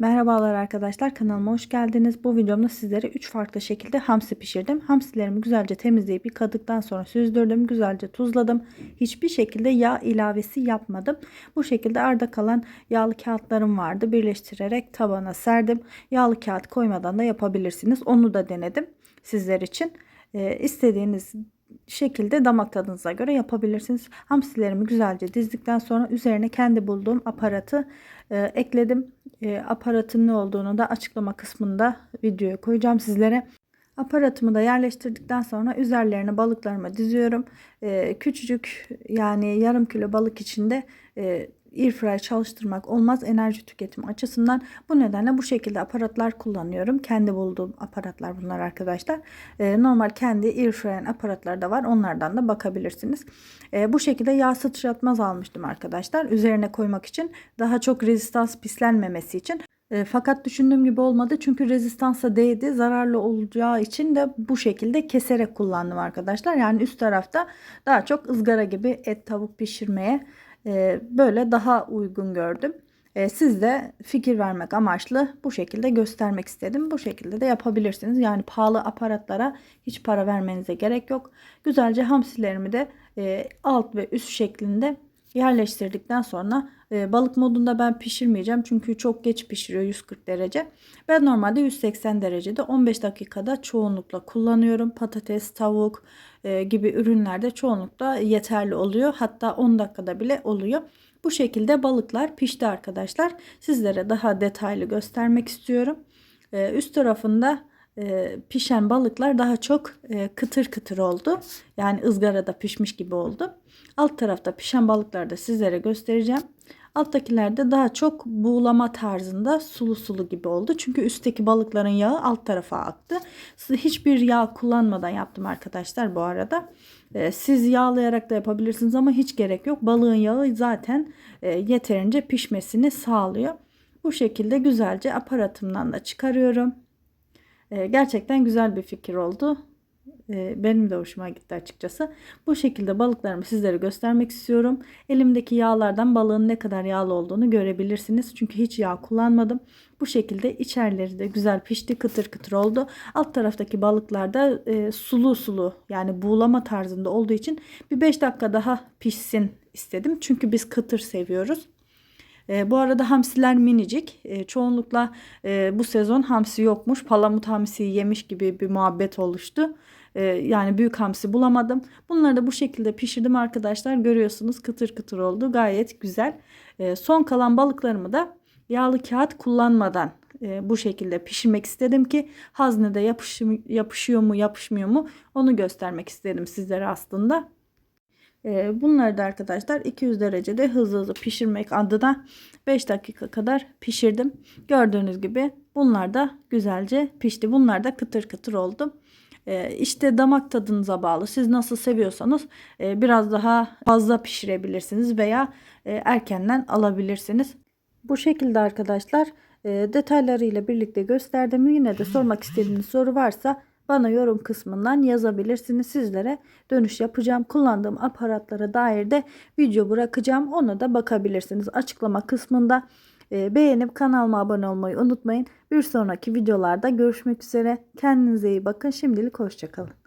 Merhabalar arkadaşlar kanalıma hoş geldiniz. Bu videomda sizlere 3 farklı şekilde hamsi pişirdim. Hamsilerimi güzelce temizleyip yıkadıktan sonra süzdürdüm. Güzelce tuzladım. Hiçbir şekilde yağ ilavesi yapmadım. Bu şekilde arda kalan yağlı kağıtlarım vardı. Birleştirerek tabana serdim. Yağlı kağıt koymadan da yapabilirsiniz. Onu da denedim sizler için. Ee, istediğiniz şekilde damak tadınıza göre yapabilirsiniz. Hamsilerimi güzelce dizdikten sonra üzerine kendi bulduğum aparatı e, ekledim. E, aparatın ne olduğunu da açıklama kısmında videoya koyacağım sizlere. Aparatımı da yerleştirdikten sonra üzerlerine balıklarımı diziyorum. E, küçücük yani yarım kilo balık içinde e, airfryer çalıştırmak olmaz enerji tüketimi açısından. Bu nedenle bu şekilde aparatlar kullanıyorum. Kendi bulduğum aparatlar bunlar arkadaşlar. Ee, normal kendi airfryer aparatları da var. Onlardan da bakabilirsiniz. Ee, bu şekilde yağ sıçratmaz almıştım arkadaşlar. Üzerine koymak için daha çok rezistans pislenmemesi için. E, fakat düşündüğüm gibi olmadı çünkü rezistansa değdi. Zararlı olacağı için de bu şekilde keserek kullandım arkadaşlar. Yani üst tarafta daha çok ızgara gibi et tavuk pişirmeye e, böyle daha uygun gördüm. E, siz de fikir vermek amaçlı bu şekilde göstermek istedim. Bu şekilde de yapabilirsiniz. Yani pahalı aparatlara hiç para vermenize gerek yok. Güzelce hamsilerimi de e, alt ve üst şeklinde yerleştirdikten sonra e, balık modunda ben pişirmeyeceğim. Çünkü çok geç pişiriyor 140 derece. Ben normalde 180 derecede 15 dakikada çoğunlukla kullanıyorum. Patates, tavuk e, gibi ürünlerde çoğunlukla yeterli oluyor. Hatta 10 dakikada bile oluyor. Bu şekilde balıklar pişti arkadaşlar. Sizlere daha detaylı göstermek istiyorum. E, üst tarafında e, pişen balıklar daha çok e, kıtır kıtır oldu. Yani ızgarada pişmiş gibi oldu. Alt tarafta pişen balıkları da sizlere göstereceğim. Alttakilerde daha çok buğulama tarzında sulu sulu gibi oldu. Çünkü üstteki balıkların yağı alt tarafa aktı. Hiçbir yağ kullanmadan yaptım arkadaşlar bu arada. Ee, siz yağlayarak da yapabilirsiniz ama hiç gerek yok. Balığın yağı zaten e, yeterince pişmesini sağlıyor. Bu şekilde güzelce aparatımdan da çıkarıyorum. Ee, gerçekten güzel bir fikir oldu. Ee, benim de hoşuma gitti açıkçası. Bu şekilde balıklarımı sizlere göstermek istiyorum. Elimdeki yağlardan balığın ne kadar yağlı olduğunu görebilirsiniz. Çünkü hiç yağ kullanmadım. Bu şekilde içerileri de güzel pişti kıtır kıtır oldu. Alt taraftaki balıklar da e, sulu sulu yani buğulama tarzında olduğu için bir 5 dakika daha pişsin istedim. Çünkü biz kıtır seviyoruz. E, bu arada hamsiler minicik. E, çoğunlukla e, bu sezon hamsi yokmuş. Palamut hamsi yemiş gibi bir muhabbet oluştu. E, yani büyük hamsi bulamadım. Bunları da bu şekilde pişirdim arkadaşlar. Görüyorsunuz kıtır kıtır oldu. Gayet güzel. E, son kalan balıklarımı da yağlı kağıt kullanmadan e, bu şekilde pişirmek istedim ki haznede yapış, yapışıyor mu yapışmıyor mu onu göstermek istedim sizlere aslında. Ee, bunları da arkadaşlar 200 derecede hızlı hızlı pişirmek adına 5 dakika kadar pişirdim. Gördüğünüz gibi bunlar da güzelce pişti. Bunlar da kıtır kıtır oldu. Ee, işte damak tadınıza bağlı. Siz nasıl seviyorsanız e, biraz daha fazla pişirebilirsiniz veya e, erkenden alabilirsiniz. Bu şekilde arkadaşlar e, detaylarıyla birlikte gösterdim. Yine de sormak istediğiniz soru varsa bana yorum kısmından yazabilirsiniz. Sizlere dönüş yapacağım. Kullandığım aparatlara dair de video bırakacağım. Ona da bakabilirsiniz. Açıklama kısmında e, beğenip kanalıma abone olmayı unutmayın. Bir sonraki videolarda görüşmek üzere. Kendinize iyi bakın. Şimdilik hoşçakalın.